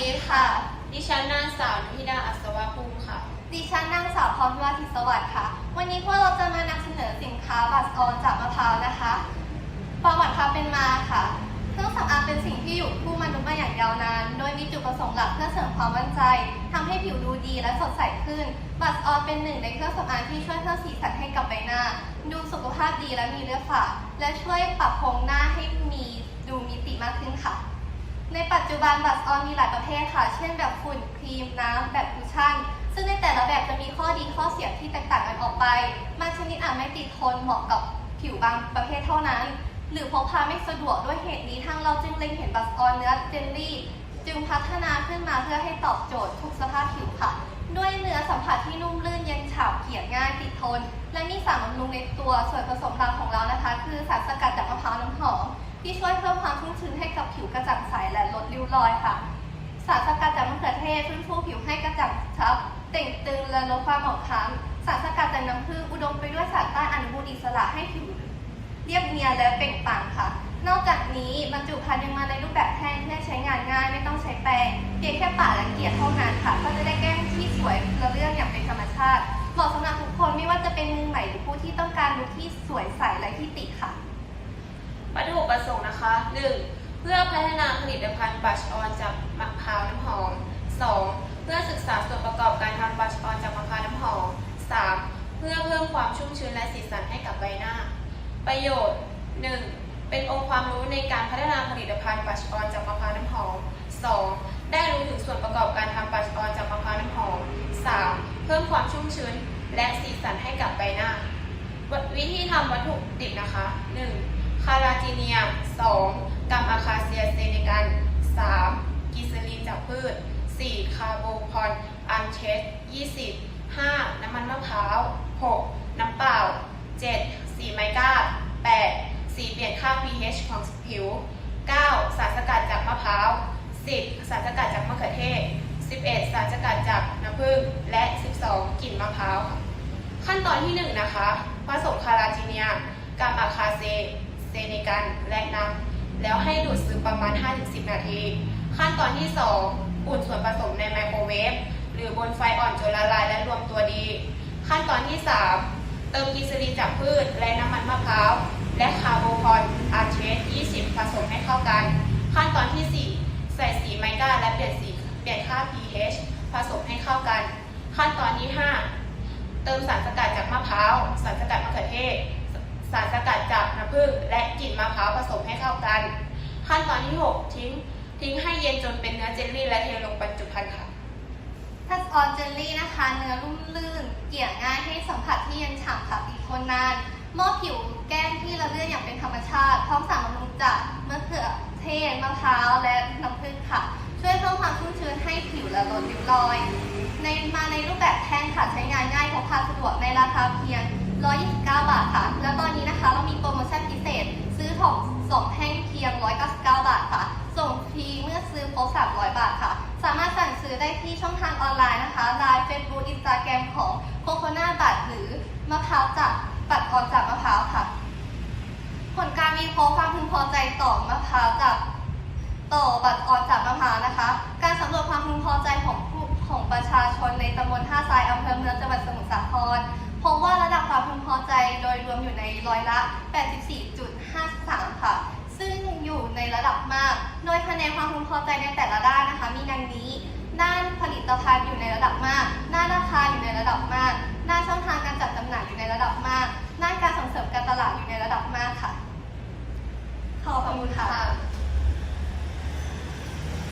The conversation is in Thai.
ดีค่ะ ดิฉันนางสาวนพิดาอัศวภูมิค่ะ ดิฉันนางสาวพรพิวัติสวัสดิ์ค่ะ วันนี้พวกเราจะมานำเสนอสินค้าบัตออนจากมะพร้าวนะคะ ประวัติความเป็นมาค่ะ เครื่องสำอางเป็นสิ่งที่อยู่คู่มนุษย์มาอย่างยาวนาน โดยมีจุดประสงค์หลักเพื่อเสริมความมั่นใจ ทำให้ผิวดูดีและสดใสขึ้น บัตออนเป็นหนึ่งในเครื่องสำอางที่ช่วยเพิ่มสีสันให้กับใบหน้า ดูสุขภาพดีและมีเลือดฝาและช่วยปรับโครงหน้าให้มีดูมีติมากขึ้นค่ะ ในปัจจุบันบัตรออนมีหลายประเภทค่ะ เช่นแบบฝุ่นครีมน้ำ แบบคุชชั่น ซึ่งในแต่ละแบบจะมีข้อดีข้อเสียที่แตกต่างกันออกไปบางชนิดอาจไม่ติดทนเหมาะกับผิวบางประเภทเท่านั้น หรือพกพาไม่สะดวกด้วยเหตุนี้ทางเราจึงเล็งเห็นบัตรออนเนื้อเจลลี่ จึงพัฒนาขึ้นมาเพื่อให้ตอบโจทย์ทุกสภาพผิวค่ะ ด้วยเนื้อสัมผัสที่นุ่มลื่นเย็นฉ่ำเกลี่ยง่ายติดทน และมีสารบำรุงในตัวส่วนผสมหลักของเรานะคะ คือสารสกัดจากมะพร้าวน้ำหอม ที่ช่วยเพิ่มความชุ่มชื้นให้กับผิวกระจ่างใสและลดริ้วรอยค่ะ สารสกัดจากมะเขือเทศฟื้นฟูผิวให้กระจ่างชับเต่งตึงและลดความหมองคล้ำสารสกัดจากน้ำผึ้งอุดมไปด้วยสารต้านอนุมูลอิสระให้ผิวเรียบเนียนและเปล่งปลั่งค่ะ นอกจากนี้บรรจุภัณฑ์ยังมาในรูปแบบแท่งเพื่อใช้งานง่ายไม่ต้องใช้แปรงเพียงแค่ปาดและเกลี่ยเท่านั้นค่ะ ก็จะได้แก้มที่สวยและเรื่องอย่างเป็นธรรมชาติเหมาะสำหรับทุกคนไม่ว่าจะเป็นมือใหม่หรือผู้ที่ต้องการลุคที่สวยใสและที่ติค่ะ วัตถุประสงค์นะคะ 1. เพื่อพัฒนาผลิตภัณฑ์บัชออนจากมะพร้าวน้ำหอม 2. เพื่อศึกษาส่วนประกอบการทำบัชออนจากมะพร้าวน้ำหอม 3. เพื่อเพิ่มความชุ่มชื้นและสีสันให้กับใบหน้า ประโยชน์ 1. เป็นองค์ความรู้ในการพัฒนาผลิตภัณฑ์บัชออนจากมะพร้าวน้ำหอม 2. ได้รู้ถึงส่วนประกอบการทำบัชออนจากมะพร้าวน้ำหอม 3. เพิ่มความชุ่มชื้นและสีสันให้กับใบหน้า วิธีทำวัตถุดิบนะคะ 1. คาราจีเนีย 2. กัมอะคาเซียเซเนกัน 3. กิซลีนจากพืช 4. คาร์โบพอนอันเชส20 5. น้ำมันมะพร้าว 6. น้ำเปล่า 7. สีไมก้า 8. สีเปลี่ยนค่า pH ของผิว 9. สารสกัดจากมะพร้าว 10. สารสกัดจากมะเขือเทศ 11. สารสกัดจากน้ำผึ้ง และ 12. กลิ่นมะพร้าว ขั้นตอนที่ 1 นะคะ ผสมคาราจิเนีย กัมอะคาเซ เซเนกันและน้ำแล้วให้ดูดซึมประมาณ 5-10 นาที ขั้นตอนที่ 2 อุ่นส่วนผสมในไมโครเวฟหรือบนไฟอ่อนจนละลายและรวมตัวดี ขั้นตอนที่ 3 เติมกิซลีจากพืชและน้ำมันมะพร้าว และคาร์โบพอนอาร์เชส20 ผสมให้เข้ากัน ขั้นตอนที่ 4 ใส่สีไมก้าและเปลี่ยนสีเปลี่ยนค่า pH ผสมให้เข้ากัน ขั้นตอนที่ 5 เติมสารสกัดจากมะพร้าว สารสกัดมะเขือเทศ สารสกัดจากน้ำผึ้งและกลิ่นมะพร้าวผสมให้เข้ากัน ขั้นตอนที่ 6 ทิ้ง ทิ้งให้เย็นจนเป็นเนื้อเจลลี่และเทลงบรรจุภัณฑ์ค่ะทัสออนเจลลี่นะคะ เนื้อนุ่มลื่น เกี่ยง่ายให้สัมผัสที่เย็นฉ่ำค่ะติดทนนานมอบผิวแก้มที่ระเลื่อนอย่างเป็นธรรมชาติพร้อมสารบำรุงจากมะเขือเทศมะพร้าวและน้ำผึ้งค่ะ ช่วยเพิ่มความชุ่มชื้นให้ผิวและลดริ้วรอย ในมาในรูปแบบแท่งค่ะใช้งานง่ายพกพาสะดวกในราคาเพียง 129 บาทค่ะ แล้วตอนนี้นะคะเรามีโปรโมชั่นพิเศษ ซื้อของสองแท่งเพียง 199 บาทค่ะ ส่งฟรีเมื่อซื้อครบ300 บาทค่ะ สามารถสั่งซื้อได้ที่ช่องทางออนไลน์นะคะไลน์ Facebook Instagram ของโคโคนาบัตหรือมะพร้าวจากบัตรออนจากมะพร้าวค่ะ ผลการวิเคราะห์ความพึงพอใจต่อมะพร้าวจากต่อบัตรออนจากมะพร้าวนะคะ การสำรวจความพึงพอใจของผู้ของประชาชนในตำบลท่าทรายอำเภอเมืองจังหวัด ดงความพึงพอใจในแต่ละด้านนะคะ มีดังนี้ ด้านผลิตภัณฑ์อยู่ในระดับมาก ด้านราคาอยู่ในระดับมาก ด้านช่องทางการจัดจำหน่าย